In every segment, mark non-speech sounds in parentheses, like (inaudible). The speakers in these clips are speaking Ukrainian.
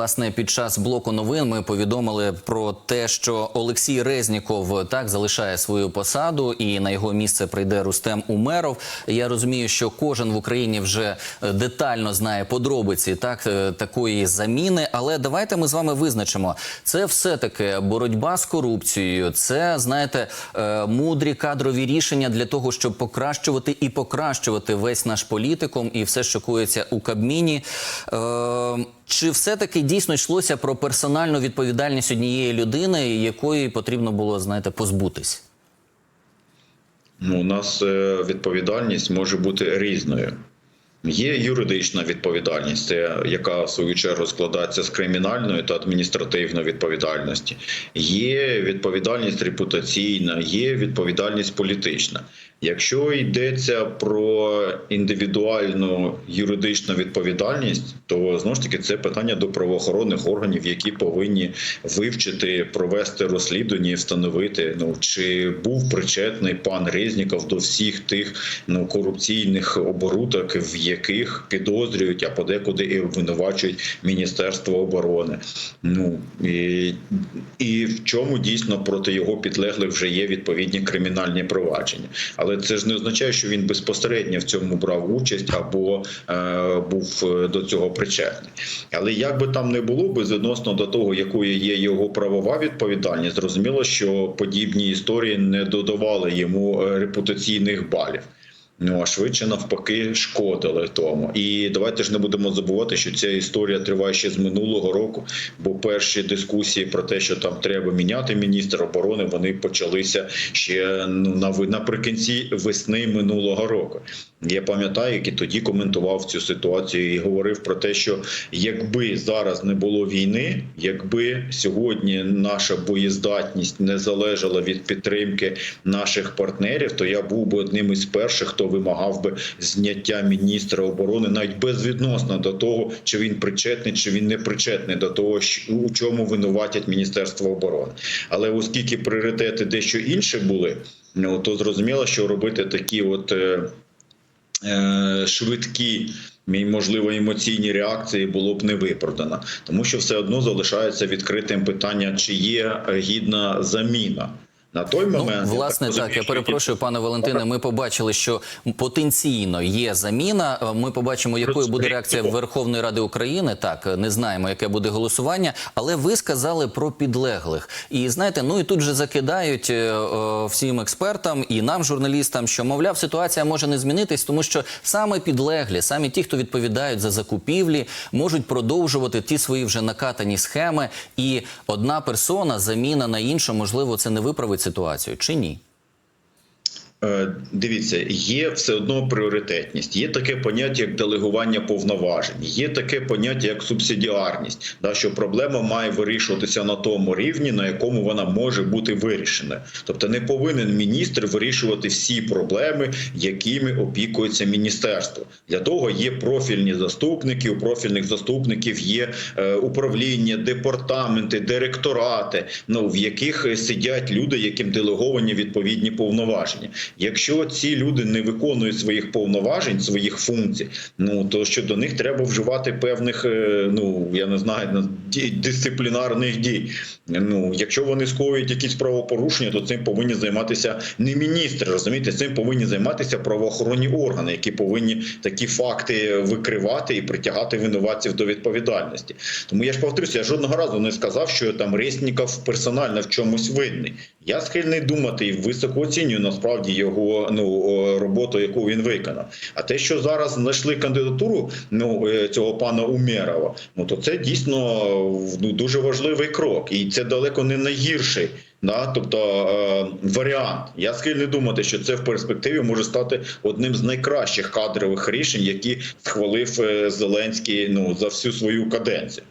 власне під час блоку новин ми повідомили про те, що Олексій Резніков так залишає свою посаду, і на його місце прийде Рустем Умеров. Я розумію, що кожен в Україні вже е, детально знає подробиці так е, такої заміни. Але давайте ми з вами визначимо. Це все таки боротьба з корупцією. Це знаєте е, мудрі кадрові рішення для того, щоб покращувати і покращувати весь наш політикум і все, що коїться у Кабміні. Чи все-таки дійсно йшлося про персональну відповідальність однієї людини, якої потрібно було, знаєте, позбутись? Ну, у нас е, відповідальність може бути різною. Є юридична відповідальність, яка в свою чергу складається з кримінальної та адміністративної відповідальності. Є відповідальність репутаційна, є відповідальність політична. Якщо йдеться про індивідуальну юридичну відповідальність, то знову ж таки це питання до правоохоронних органів, які повинні вивчити, провести розслідування і встановити, ну чи був причетний пан Резніков до всіх тих ну корупційних оборудок, в яких підозрюють, а подекуди і обвинувачують Міністерство оборони. Ну і, і в чому дійсно проти його підлеглих вже є відповідні кримінальні провадження. Але це ж не означає, що він безпосередньо в цьому брав участь або е, був е, до цього причетний. Але як би там не було, безвідносно до того, якою є його правова відповідальність, зрозуміло, що подібні історії не додавали йому е, репутаційних балів. Ну а швидше навпаки шкодили тому. І давайте ж не будемо забувати, що ця історія триває ще з минулого року. Бо перші дискусії про те, що там треба міняти міністра оборони, вони почалися ще ну на наприкінці весни минулого року. Я пам'ятаю, як і тоді коментував цю ситуацію і говорив про те, що якби зараз не було війни, якби сьогодні наша боєздатність не залежала від підтримки наших партнерів, то я був би одним із перших, хто вимагав би зняття міністра оборони, навіть безвідносно до того, чи він причетний, чи він не причетний до того, у чому винуватять міністерство оборони. Але оскільки пріоритети дещо інші були, ну то зрозуміло, що робити такі от. е, е, Швидкі і, можливо емоційні реакції було б не виправдано, тому що все одно залишається відкритим питання, чи є гідна заміна. На той момент ну, власне я так, розумію, я перепрошую, пане Валентине. Ми побачили, що потенційно є заміна. Ми побачимо, якою буде реакція Верховної Ради України. Так не знаємо, яке буде голосування, але ви сказали про підлеглих. І знаєте, ну і тут же закидають е, е, всім експертам і нам, журналістам, що мовляв, ситуація може не змінитись, тому що саме підлеглі, самі ті, хто відповідають за закупівлі, можуть продовжувати ті свої вже накатані схеми. І одна персона, заміна на іншу, можливо, це не виправить ситуацію чи ні? Е, Дивіться, є все одно пріоритетність. Є таке поняття, як делегування повноважень, є таке поняття, як субсидіарність, да, що проблема має вирішуватися на тому рівні, на якому вона може бути вирішена. Тобто не повинен міністр вирішувати всі проблеми, якими опікується міністерство. Для того є профільні заступники. У профільних заступників є е, управління, департаменти, директорати, ну в яких сидять люди, яким делеговані відповідні повноваження. Якщо ці люди не виконують своїх повноважень, своїх функцій, ну то щодо них треба вживати певних, е, ну я не знаю, дисциплінарних дій. Ну, якщо вони скоюють якісь правопорушення, то цим повинні займатися не міністри, розумієте, цим повинні займатися правоохоронні органи, які повинні такі факти викривати і притягати винуватців до відповідальності. Тому я ж повторюся, я жодного разу не сказав, що там Ресніков персонально в чомусь винний. Я схильний думати і високо оцінюю насправді його ну роботу, яку він виконав. А те, що зараз знайшли кандидатуру ну цього пана Умєрова, ну то це дійсно ну дуже важливий крок, і це далеко не найгірший. Да, тобто е, варіант, я схильний думати, що це в перспективі може стати одним з найкращих кадрових рішень, які схвалив е, Зеленський ну за всю свою каденцію.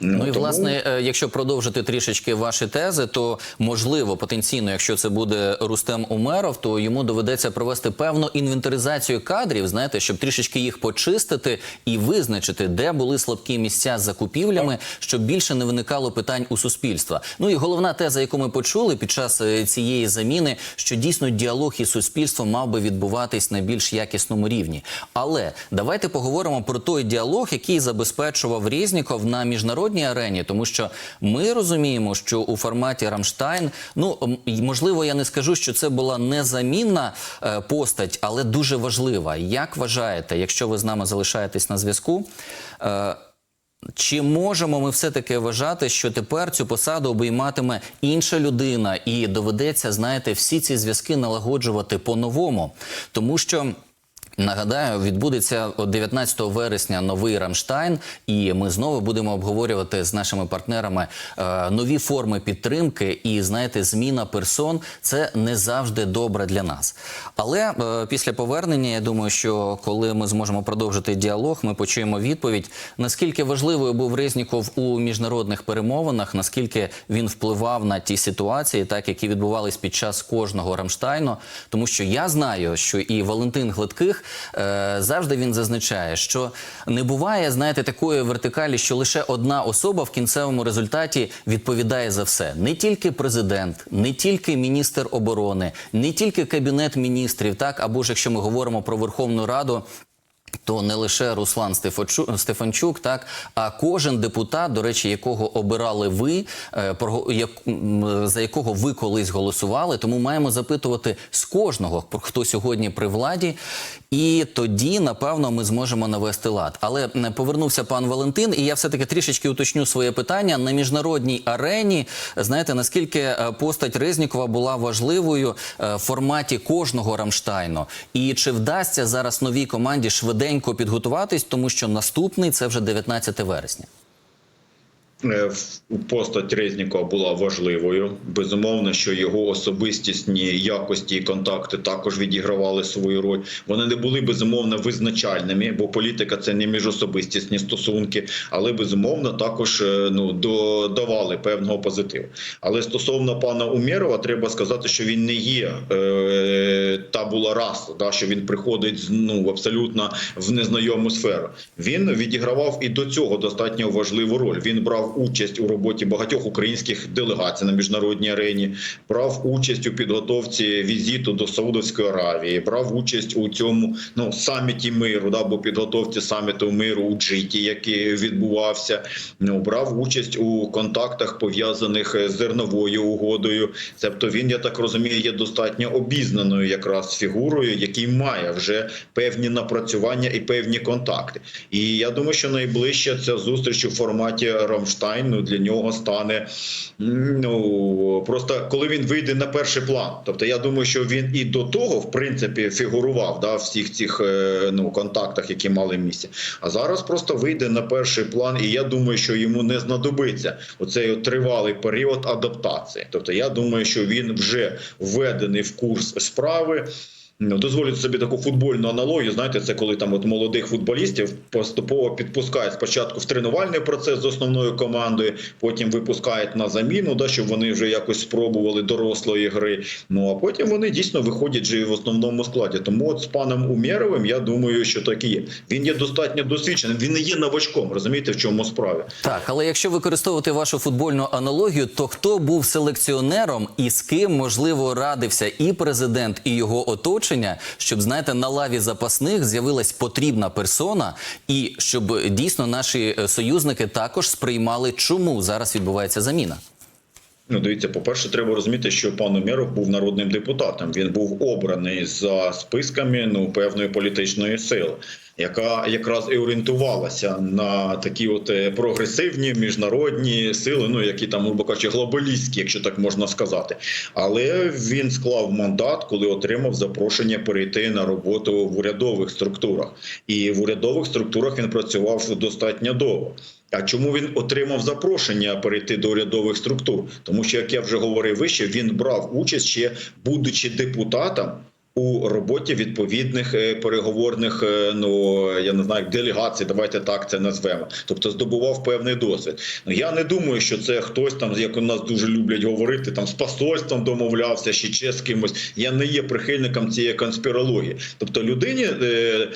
Ну, ну і тому... власне, е, якщо продовжити трішечки ваші тези, то можливо потенційно, якщо це буде Рустем Умеров, то йому доведеться провести певну інвентаризацію кадрів, знаєте, щоб трішечки їх почистити і визначити, де були слабкі місця з закупівлями, щоб більше не виникало питань у суспільства. Ну і головна теза, яку ми почули під час е, цієї заміни, що дійсно діалог із суспільством мав би відбуватись на більш якісному рівні. Але давайте поговоримо про той діалог, який забезпечував Резніков на міжнародній міжнародній арені, тому що ми розуміємо, що у форматі Рамштайн, ну можливо, я не скажу, що це була незамінна е, постать, але дуже важлива. Як вважаєте, якщо ви з нами залишаєтесь на зв'язку? Е, чи можемо ми все-таки вважати, що тепер цю посаду обійматиме інша людина, і доведеться, знаєте, всі ці зв'язки налагоджувати по-новому? Тому що. Нагадаю, відбудеться от 19 вересня новий Рамштайн, і ми знову будемо обговорювати з нашими партнерами е, нові форми підтримки. І знаєте, зміна персон це не завжди добре для нас. Але е, після повернення я думаю, що коли ми зможемо продовжити діалог, ми почуємо відповідь, наскільки важливою був Резніков у міжнародних перемовинах, наскільки він впливав на ті ситуації, так які відбувались під час кожного Рамштайну. Тому що я знаю, що і Валентин Глитких е, завжди він зазначає, що не буває, знаєте, такої вертикалі, що лише одна особа в кінцевому результаті відповідає за все. Не тільки президент, не тільки міністр оборони, не тільки кабінет міністрів, так або ж якщо ми говоримо про Верховну Раду. То не лише Руслан Стефанчук, так а кожен депутат, до речі, якого обирали ви, е, за якого ви колись голосували. Тому маємо запитувати з кожного, хто сьогодні при владі, і тоді, напевно, ми зможемо навести лад. Але повернувся пан Валентин, і я все таки трішечки уточню своє питання на міжнародній арені. Знаєте, наскільки е, постать Резнікова була важливою е, в форматі кожного Рамштайну, і чи вдасться зараз новій команді швиденько підготуватись, тому що наступний це вже 19 вересня. Е, Постать Резнікова була важливою. Безумовно, що його особистісні якості і контакти також відігравали свою роль. Вони не були безумовно визначальними, бо політика це не міжособистісні стосунки, але безумовно також е, ну додавали певного позитиву. Але стосовно пана Умєрова, треба сказати, що він не є е, та була раса, да, що він приходить ну абсолютно в незнайому сферу. Він відігравав і до цього достатньо важливу роль. Він брав участь у роботі багатьох українських делегацій на міжнародній арені, брав участь у підготовці візиту до Саудовської Аравії, брав участь у цьому ну саміті миру, да, або підготовці саміту миру у Джиті, який відбувався. Ну брав участь у контактах пов'язаних з зерновою угодою. Тобто він, я так розумію, є достатньо обізнаною якраз фігурою, який має вже певні напрацювання і певні контакти. І я думаю, що найближча ця зустріч у форматі Рамштайн ну, для нього стане ну просто коли він вийде на перший план. Тобто, я думаю, що він і до того, в принципі, фігурував да, в всіх цих е, ну контактах, які мали місце. А зараз просто вийде на перший план, і я думаю, що йому не знадобиться оцей тривалий період адаптації. Тобто, я думаю, що він вже введений в курс справи. Ну, дозволю собі таку футбольну аналогію. Знаєте, це коли там от молодих футболістів поступово підпускають спочатку в тренувальний процес з основною командою, потім випускають на заміну, да, щоб вони вже якось спробували дорослої гри. Ну а потім вони дійсно виходять же в основному складі. Тому от з паном Умєровим я думаю, що так і є. Він є достатньо досвідченим. Він не є новачком. Розумієте, в чому справа? Так, але якщо використовувати вашу футбольну аналогію, то хто був селекціонером і з ким можливо радився і президент, і його оточення, щоб знаєте, на лаві запасних з'явилась потрібна персона, і щоб дійсно наші е, союзники також сприймали, чому зараз відбувається заміна. Ну, дивіться, по-перше, треба розуміти, що пан Умєров був народним депутатом. Він був обраний за списками ну певної політичної сили, яка якраз і орієнтувалася на такі от е, прогресивні міжнародні сили, ну які там грубо кажучи, глобалістські, якщо так можна сказати. Але він склав мандат, коли отримав запрошення перейти на роботу в урядових структурах. І в урядових структурах він працював достатньо довго. А чому він отримав запрошення перейти до урядових структур? Тому що, як я вже говорив вище, він брав участь ще будучи депутатом. У роботі відповідних е, переговорних, е, ну я не знаю, делегацій, давайте так це назвемо. Тобто здобував певний досвід. Ну я не думаю, що це хтось там, як у нас дуже люблять говорити, там з посольством домовлявся, чи ще з кимось. Я не є прихильником цієї конспірології. Тобто людині е,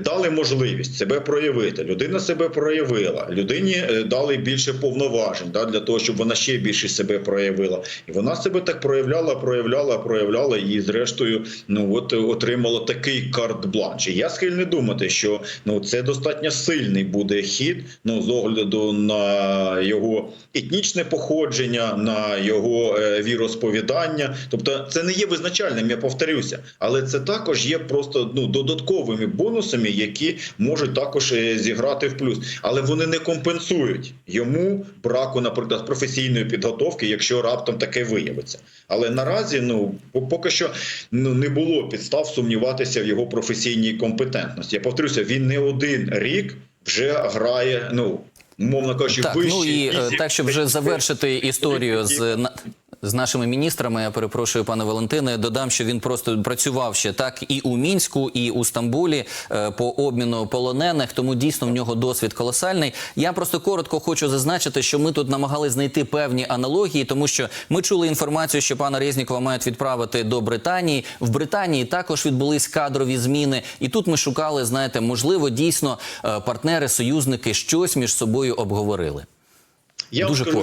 дали можливість себе проявити. Людина себе проявила. Людині е, дали більше повноважень да, для того, щоб вона ще більше себе проявила. І вона себе так проявляла, проявляла, проявляла і, зрештою, ну от отримало такий карт-бланш. Я схильний думати, що ну це достатньо сильний буде хід. Ну з огляду на його етнічне походження, на його е, віросповідання. Тобто, це не є визначальним, я повторюся, але це також є просто ну додатковими бонусами, які можуть також е, зіграти в плюс, але вони не компенсують йому браку, наприклад, професійної підготовки, якщо раптом таке виявиться. Але наразі ну поки що ну не було підстав сумніватися в його професійній компетентності. Я повторюся, він не один рік вже грає. Ну мовно кажучи, Так, вищий ну і е, так, щоб вже завершити історію з з нашими міністрами, я перепрошую, пане Валентине, додам, що він просто працював ще так і у мінську, і у Стамбулі е, по обміну полонених. Тому дійсно в нього досвід колосальний. Я просто коротко хочу зазначити, що ми тут намагались знайти певні аналогії, тому що ми чули інформацію, що пана Резнікова мають відправити до Британії. В Британії також відбулись кадрові зміни, і тут ми шукали, знаєте, можливо, дійсно е, партнери, союзники щось між собою обговорили. Я Дуже скажу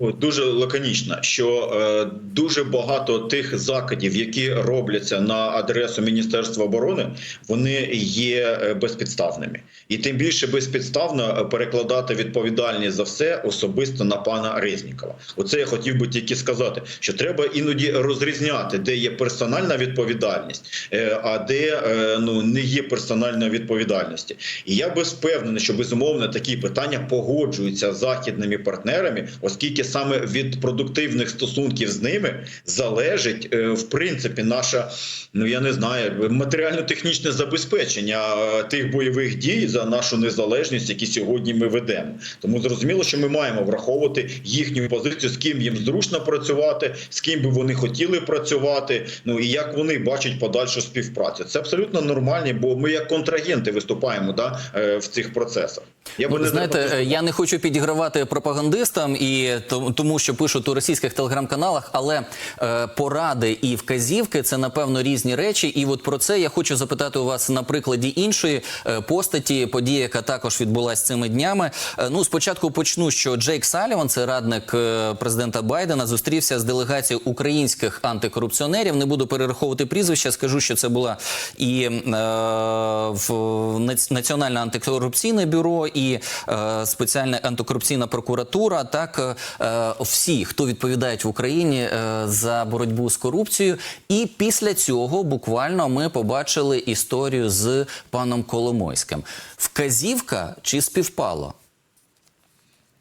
коротко. дуже лаконічно, що е, дуже багато тих закидів, які робляться на адресу Міністерства оборони, вони є е, безпідставними, і тим більше безпідставно е, перекладати відповідальність за все особисто на пана Резнікова. Оце я хотів би тільки сказати, що треба іноді розрізняти, де є персональна відповідальність, е, а де е, ну не є персональної відповідальності. І я без впевнений, що безумовно такі питання погоджуються з західними партнерами, оскільки саме від продуктивних стосунків з ними залежить е, в принципі наша, ну я не знаю, матеріально-технічне забезпечення е, тих бойових дій за нашу незалежність, які сьогодні ми ведемо. Тому зрозуміло, що ми маємо враховувати їхню позицію, з ким їм зручно працювати, з ким би вони хотіли працювати. Ну і як вони бачать подальшу співпрацю. Це абсолютно нормальні, бо ми як контрагенти виступаємо да, е, в цих процесах. Я би Ну, не знаєте, я не хочу підігравати пропагандистам і тому, що пишуть у російських телеграм-каналах, але е, поради і вказівки це напевно різні речі. І от про це я хочу запитати у вас на прикладі іншої е, постаті, події, яка також відбулася цими днями. Е, ну, спочатку почну, що Джейк Саліван, це радник е, президента Байдена, зустрівся з делегацією українських антикорупціонерів. Не буду перераховувати прізвища, скажу, що це була і е, в Національне антикорупційне бюро, і е, спеціальна антикорупційна прокуратура. Так е, всі, хто відповідають в Україні е, за боротьбу з корупцією. І після цього буквально ми побачили історію з паном Коломойським. Вказівка чи співпало?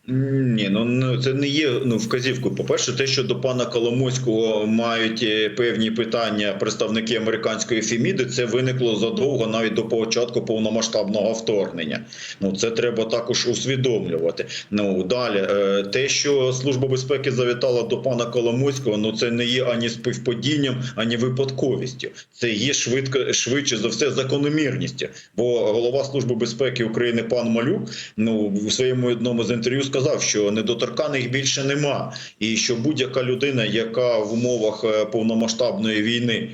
Ні, ну ну, це не є ну вказівкою. По перше, те, що до пана Коломойського мають е, певні питання представники американської фіміди, це виникло задовго навіть до початку повномасштабного вторгнення. Ну це треба також усвідомлювати. Ну далі, е, те, що служба безпеки завітала до пана Коломойського, ну це не є ані співпадінням, ані випадковістю. Це є швидко швидше за все закономірністю. Бо голова служби безпеки України пан Малюк ну в своєму одному з інтерв'ю сказав, що недоторканих більше нема, і що будь-яка людина, яка в умовах е, повномасштабної війни.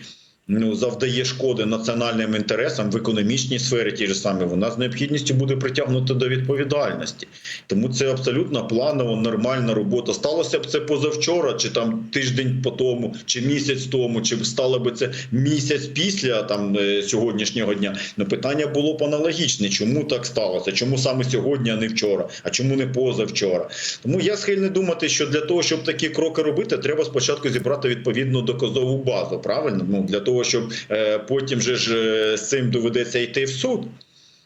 Ну, завдає шкоди національним інтересам в економічній сфері ті ж самі, вона з необхідністю буде притягнута до відповідальності. Тому це абсолютно планова, нормальна робота. Сталося б це позавчора, чи там тиждень по тому, чи місяць тому, чи стало би це місяць після там е, сьогоднішнього дня. Ну питання було б аналогічне. Чому так сталося? Чому саме сьогодні, а не вчора? А чому не позавчора? Тому я схильний думати, що для того, щоб такі кроки робити, треба спочатку зібрати відповідну доказову базу. Правильно? Ну для того, щоб е, потім же ж е, з цим доведеться йти в суд.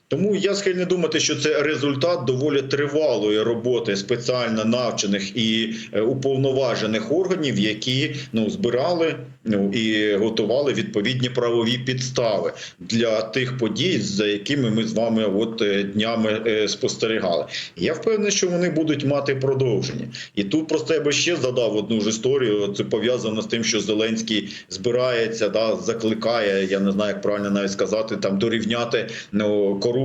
Тому я схильний думати, що це результат доволі тривалої роботи спеціально навчених і е, уповноважених органів, які ну збирали ну і готували відповідні правові підстави для тих подій, за якими ми з вами от е, днями е, спостерігали. Я впевнений, що вони будуть мати продовження. І тут просто я би ще задав одну ж історію. Це пов'язано з тим, що Зеленський збирається, да закликає. Я не знаю, як правильно навіть сказати, там дорівняти ну, корупцію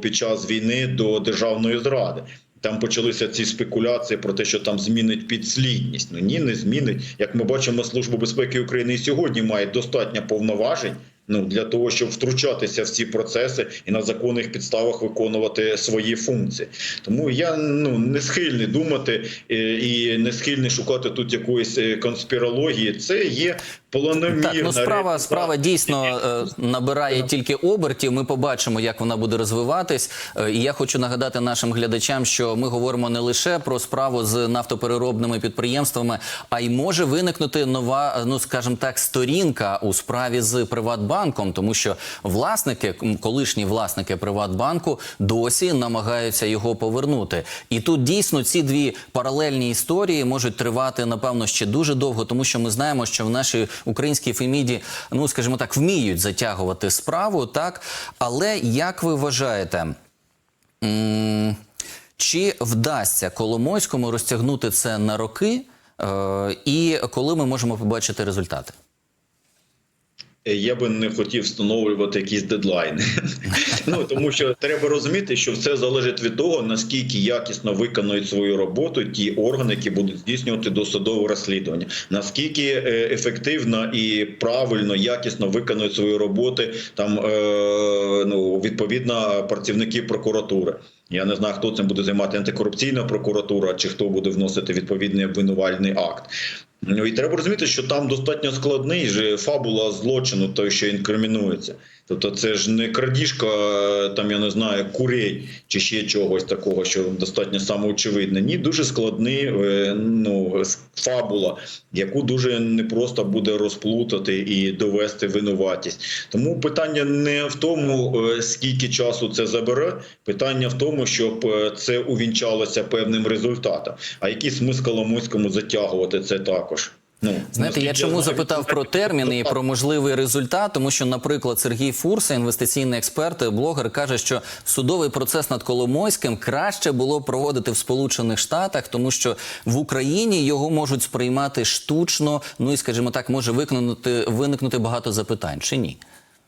під час війни до державної зради. Там почалися ці спекуляції про те, що там змінить підслідність. Ну ні, не змінить. Як ми бачимо, служба безпеки України і сьогодні має достатньо повноважень. Ну для того, щоб втручатися в ці процеси і на законних підставах виконувати свої функції, тому я ну не схильний думати е, і не схильний шукати тут якоїсь е, конспірології. Це є планомірна. Так, ну справа, справа дійсно е, набирає тільки обертів. Ми побачимо, як вона буде розвиватись. Е, І я хочу нагадати нашим глядачам, що ми говоримо не лише про справу з нафтопереробними підприємствами, а й може виникнути нова, ну скажімо так, сторінка у справі з Приватбанком, тому що власники, колишні власники Приватбанку, досі намагаються його повернути. І тут дійсно ці дві паралельні історії можуть тривати напевно ще дуже довго, тому що ми знаємо, що в нашій українській феміді, ну скажімо так, вміють затягувати справу, так. Але як ви вважаєте? Чи вдасться Коломойському розтягнути це на роки, е, і коли ми можемо побачити результати? Я би не хотів встановлювати якісь дедлайни. (laughs) ну тому що треба розуміти, що все залежить від того, наскільки якісно виконують свою роботу ті органи, які будуть здійснювати досудове розслідування, наскільки е, ефективно і правильно, якісно виконують свої роботи там е, ну відповідно працівники прокуратури. Я не знаю, хто цим буде займати антикорупційна прокуратура, чи хто буде вносити відповідний обвинувальний акт. Ну і треба розуміти, що там достатньо складний же фабула злочину, той, що інкримінується. Тобто, це ж не крадіжка, е, там я не знаю, курей чи ще чогось такого, що достатньо самоочевидне. Ні, дуже складний е, ну, фабула, яку дуже непросто буде розплутати і довести винуватість. Тому питання не в тому, е, скільки часу це забере, питання в тому, щоб це увінчалося певним результатом. А який смисл Коломойському затягувати це також? Ну Знаєте, я чому запитав про терміни і про можливий результат, тому що, наприклад, Сергій Фурса, інвестиційний експерт, блогер, каже, що судовий процес над Коломойським краще було проводити в Сполучених Штатах, тому що в Україні його можуть сприймати штучно. Ну і скажімо так, може виконати виникнути багато запитань чи ні?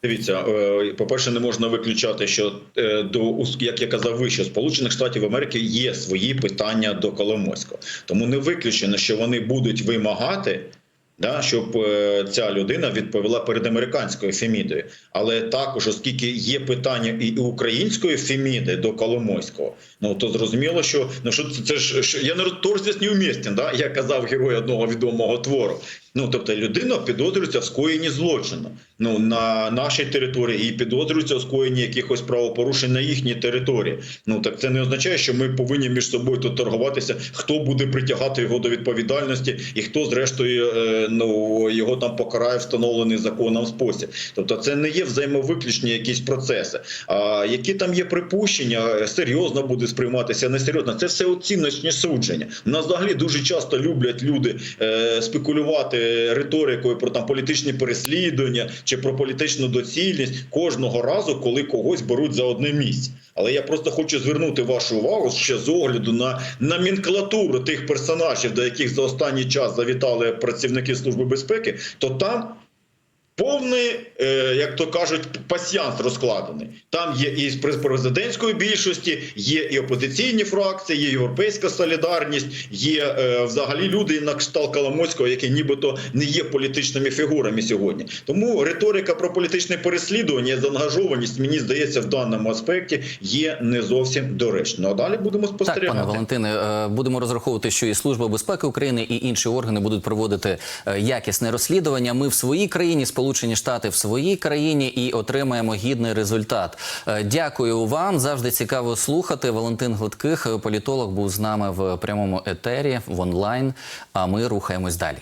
Дивіться, е, по-перше, не можна виключати, що е, до як я казав вище, Сполучених Штатів Америки є свої питання до Коломойського. Тому не виключено, що вони будуть вимагати. Да, щоб е, ця людина відповіла перед американською фемідою, але також, оскільки є питання і української феміди до Коломойського, ну то зрозуміло, що ну що це, це ж що- я не роз- тож не да, як казав герой одного відомого твору. Ну тобто людина підозрюється в скоєнні злочину. Ну на нашій території і підозрюється в скоєнні якихось правопорушень на їхній території. Ну так це не означає, що ми повинні між собою тут торгуватися, хто буде притягати його до відповідальності, і хто зрештою е, ну його там покарає встановлений законом спосіб. Тобто, це не є взаємовиключні якісь процеси. А які там є припущення, е, серйозно буде сприйматися, несерйозно. Це все оціночні судження. У нас взагалі дуже часто люблять люди е, спекулювати риторикою про там політичні переслідування чи про політичну доцільність кожного разу, коли когось беруть за одне місце. Але я просто хочу звернути вашу увагу ще з огляду на номенклатуру тих персонажів, до яких за останній час завітали працівники служби безпеки, то там повний, е, як то кажуть, пасьянс розкладений. Там є і з президентської більшості, є і опозиційні фракції, є європейська солідарність, є е, взагалі люди на кшталт Коломойського, які нібито не є політичними фігурами сьогодні. Тому риторика про політичне переслідування, заангажованість, мені здається, в даному аспекті є не зовсім доречно. А далі будемо Так, пане спостерігати. Валентине, е, будемо розраховувати, що і Служба безпеки України, і інші органи будуть проводити якісне розслідування. Ми в своїй країні, Сполучені Штати в своїй країні, і отримаємо гідний результат. Е, Дякую вам. Завжди цікаво слухати. Валентин Гладких, політолог, був з нами в прямому етері в онлайн. А ми рухаємось далі.